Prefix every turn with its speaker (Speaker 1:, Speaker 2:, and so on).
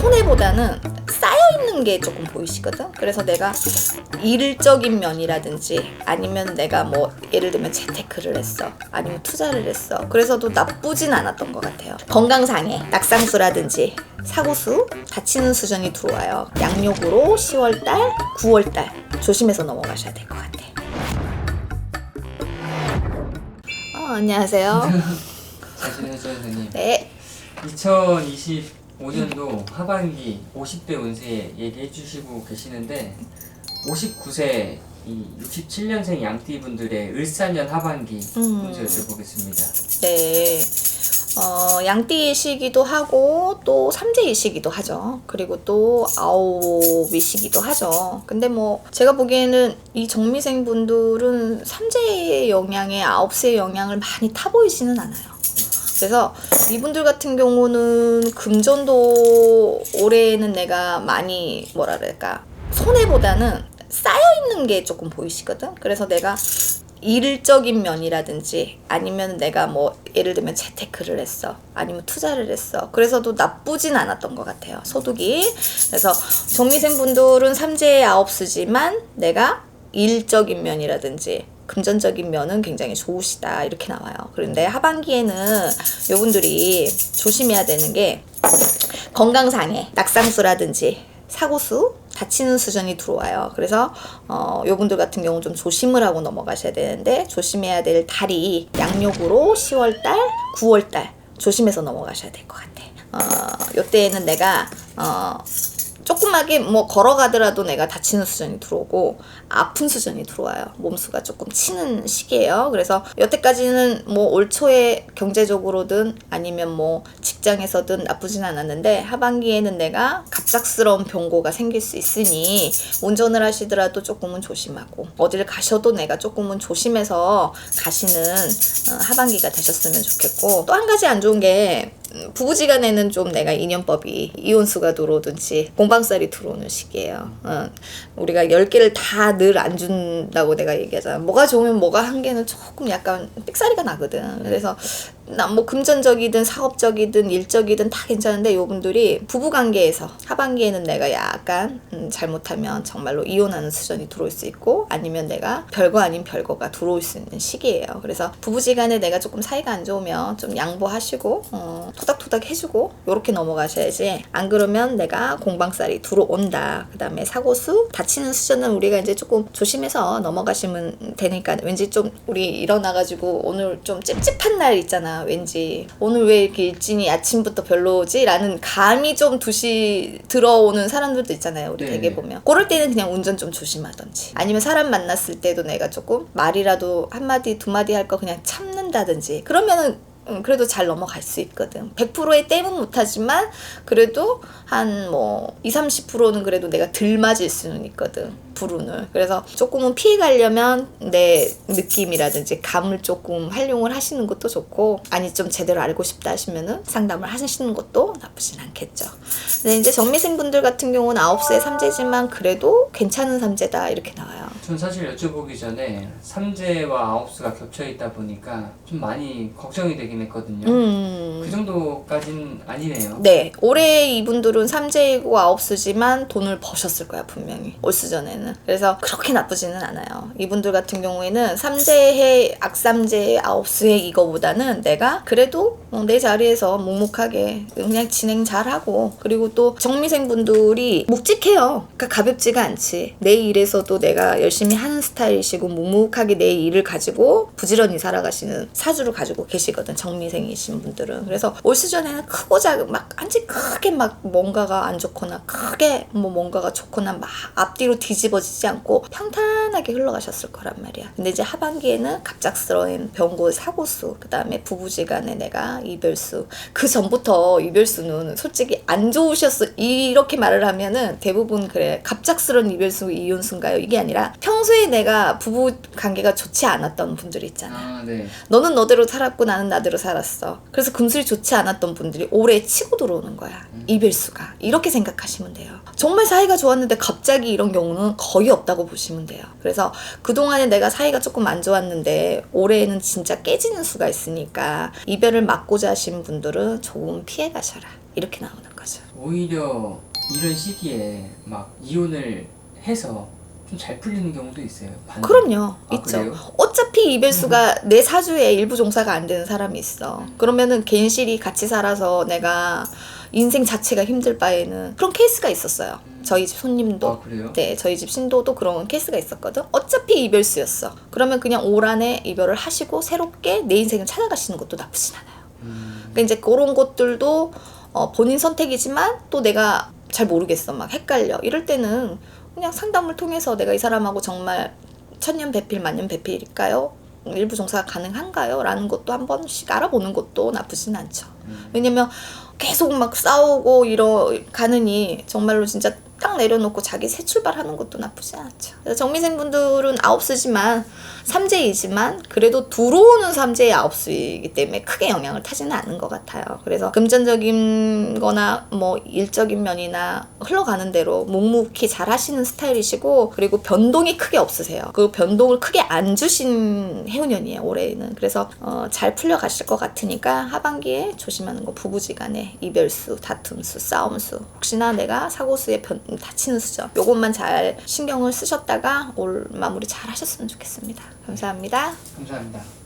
Speaker 1: 손해보다는 쌓여 있는 게 조금 보이시거든. 그래서 내가 일적인 면이라든지 아니면 내가 뭐 예를 들면 재테크를 했어, 아니면 투자를 했어. 그래서도 나쁘진 않았던 것 같아요. 건강상해, 낙상수라든지 사고수, 다치는 수전이 들어와요. 양력으로 10월달, 9월달 조심해서 넘어가셔야 될 것 같아. 어, 안녕하세요.
Speaker 2: 잘 지내셨어요, 선생님?
Speaker 1: 네.
Speaker 2: 2025년도 하반기 50대 운세 얘기해 주시고 계시는데 59세 이 67년생 양띠분들의 을사년 하반기
Speaker 1: 음.
Speaker 2: 문제 여쭤보겠습니다.
Speaker 1: 네. 어, 양띠이시기도 하고 또 삼재이시기도 하죠. 그리고 또 아홉이시기도 하죠. 근데 뭐 제가 보기에는 이 정미생 분들은 삼재의 영향에 아홉세의 영향을 많이 타 보이지는 않아요. 그래서 이분들 같은 경우는 금전도 올해는 내가 많이 뭐라 그럴까? 손해보다는 쌓여 있는 게 조금 보이시거든. 그래서 내가 일적인 면이라든지 아니면 내가 뭐 예를 들면 재테크를 했어 아니면 투자를 했어. 그래서도 나쁘진 않았던 것 같아요 소득이. 그래서 정미생 분들은 삼재의 아홉수지만 내가 일적인 면이라든지 금전적인 면은 굉장히 좋으시다 이렇게 나와요 그런데 하반기에는 요분들이 조심해야 되는 게 건강상해 낙상수라든지 사고수 다치는 수전이 들어와요. 그래서 어 요분들 같은 경우 좀 조심을 하고 넘어가셔야 되는데 조심해야 될 달이 양력으로 10월 달, 9월 달 조심해서 넘어가셔야 될 것 같아. 어 요때에는 내가 어 조그맣게 뭐 걸어가더라도 내가 다치는 수전이 들어오고 아픈 수전이 들어와요. 몸수가 조금 치는 시기예요. 그래서 여태까지는 뭐 올 초에 경제적으로든 아니면 뭐 직장에서든 나쁘진 않았는데 하반기에는 내가 갑작스러운 병고가 생길 수 있으니 운전을 하시더라도 조금은 조심하고 어디를 가셔도 내가 조금은 조심해서 가시는 어, 하반기가 되셨으면 좋겠고 또 한 가지 안 좋은 게 음, 부부지간에는 좀 내가 인연법이 이혼수가 들어오든지 공방살이 들어오는 시기예요. 어, 우리가 10개를 다 늘 안 준다고 내가 얘기하잖아. 뭐가 좋으면 뭐가 한 개는 조금 약간 삑사리가 나거든. 그래서 나 뭐 금전적이든 사업적이든 일적이든 다 괜찮은데 요분들이 부부관계에서 하반기에는 내가 약간 음, 잘못하면 정말로 이혼하는 수준이 들어올 수 있고 아니면 내가 별거 아닌 별거가 들어올 수 있는 시기예요. 그래서 부부지간에 내가 조금 사이가 안 좋으면 좀 양보하시고 어, 토닥토닥 해주고 요렇게 넘어가셔야지 안 그러면 내가 공방살이 들어온다. 그 다음에 사고수 다치는 수준은 우리가 이제 조금 조심해서 넘어가시면 되니까 왠지 좀 우리 일어나가지고 오늘 좀 찝찝한 날 있잖아. 왠지 오늘 왜 이렇게 일진이 아침부터 별로지? 라는 감이 좀 두시 들어오는 사람들도 있잖아요. 우리
Speaker 2: 네.
Speaker 1: 되게 보면. 그럴 때는 그냥 운전 좀 조심하던지. 아니면 사람 만났을 때도 내가 조금 말이라도 한마디 두마디 할 거 그냥 참는다든지. 그러면은 음, 그래도 잘 넘어갈 수 있거든. 100%의 땜은 못하지만 그래도 한 뭐 20, 30%는 그래도 내가 덜 맞을 수는 있거든. 불운을. 그래서 조금은 피해 가려면 내 느낌이라든지 감을 조금 활용을 하시는 것도 좋고 아니 좀 제대로 알고 싶다 하시면은 상담을 하시는 것도 나쁘진 않겠죠. 근데 이제 정미생 분들 같은 경우는 9세 삼재지만 그래도 괜찮은 삼재다 이렇게 나와요.
Speaker 2: 전 사실 여쭤보기 전에 삼재와 아홉수가 겹쳐 있다 보니까 좀 많이 걱정이 되긴 했거든요.
Speaker 1: 음.
Speaker 2: 그 정도까진 아니네요.
Speaker 1: 네, 올해 이분들은 삼재이고 아홉수지만 돈을 버셨을 거야 분명히 올 시즌에는. 그래서 그렇게 나쁘지는 않아요. 이분들 같은 경우에는 삼재해 악삼재 아홉수해 이거보다는 내가 그래도 어, 내 자리에서 묵묵하게 그냥 진행 잘하고 그리고 또 정미생 분들이 묵직해요. 그러니까 가볍지가 않지. 내 일에서도 내가 열심히 하는 스타일이시고 묵묵하게 내 일을 가지고 부지런히 살아가시는 사주를 가지고 계시거든 정미생이신 분들은. 그래서 올 시즌에는 크고 작은 막 한지 크게 막 뭔가가 안 좋거나 크게 뭐 뭔가가 좋거나 막 앞뒤로 뒤집어지지 않고 평탄하게 흘러가셨을 거란 말이야. 근데 이제 하반기에는 갑작스러운 병고 사고수 그 다음에 부부지간에 내가 이별수 그 전부터 이별수는 솔직히 안 좋으셨어. 이렇게 말을 하면은 대부분 그래 갑작스러운 이별수 이혼수인가요? 이게 아니라 평 소에 내가 부부 관계가 좋지 않았던 분들 있잖아.
Speaker 2: 아, 네.
Speaker 1: 너는 너대로 살았고 나는 나대로 살았어. 그래서 금슬이 좋지 않았던 분들이 오래 치고 들어오는 거야. 이별수가. 이렇게 생각하시면 돼요. 정말 사이가 좋았는데 갑자기 이런 경우는 거의 없다고 보시면 돼요. 그래서 그동안에 내가 사이가 조금 안 좋았는데 올해는 진짜 깨지는 수가 있으니까 이별을 막고자 하신 분들은 조금 피해 가셔라. 이렇게 나오는 거죠.
Speaker 2: 오히려 이런 시기에 막 이혼을 해서 좀 잘 풀리는 경우도 있어요. 반대로.
Speaker 1: 그럼요.
Speaker 2: 아,
Speaker 1: 있죠.
Speaker 2: 그래요?
Speaker 1: 어차피 이별수가 내 사주에 일부 종사가 안 되는 사람이 있어. 그러면은 괜시리 같이 살아서 내가 인생 자체가 힘들 바에는 그런 케이스가 있었어요. 저희 집 손님도.
Speaker 2: 아, 그래요?
Speaker 1: 네, 저희 집 신도도 그런 케이스가 있었거든. 어차피 이별수였어. 그러면 그냥 올 한해 이별을 하시고 새롭게 내 인생을 찾아가시는 것도 나쁘진 않아요.
Speaker 2: 음,
Speaker 1: 그러니까 이제 그런 것들도 어, 본인 선택이지만 또 내가 잘 모르겠어. 막 헷갈려. 이럴 때는 그냥 상담을 통해서 내가 이 사람하고 정말 천년 배필 만년 배필일까요? 일부 종사가 가능한가요? 라는 것도 한 번씩 알아보는 것도 나쁘진 않죠.
Speaker 2: 음.
Speaker 1: 왜냐면 계속 막 싸우고 이러 가느니 정말로 진짜 딱 내려놓고 자기 새 출발하는 것도 나쁘지 않죠. 정미생 분들은 아홉수지만 삼재이지만 그래도 들어오는 삼재의 아홉수이기 때문에 크게 영향을 타지는 않는 것 같아요. 그래서 금전적인 거나 뭐 일적인 면이나 흘러가는 대로 묵묵히 잘 하시는 스타일이시고 그리고 변동이 크게 없으세요. 그 변동을 크게 안 주신 해운년이에요, 올해는. 그래서 어, 잘 풀려가실 것 같으니까 하반기에 조심하는 거 부부지간에 이별수, 다툼수, 싸움수 혹시나 내가 사고수에 변, 다치는 수죠. 요것만 잘 신경을 쓰셨다가 올 마무리 잘 하셨으면 좋겠습니다. 감사합니다.
Speaker 2: 감사합니다.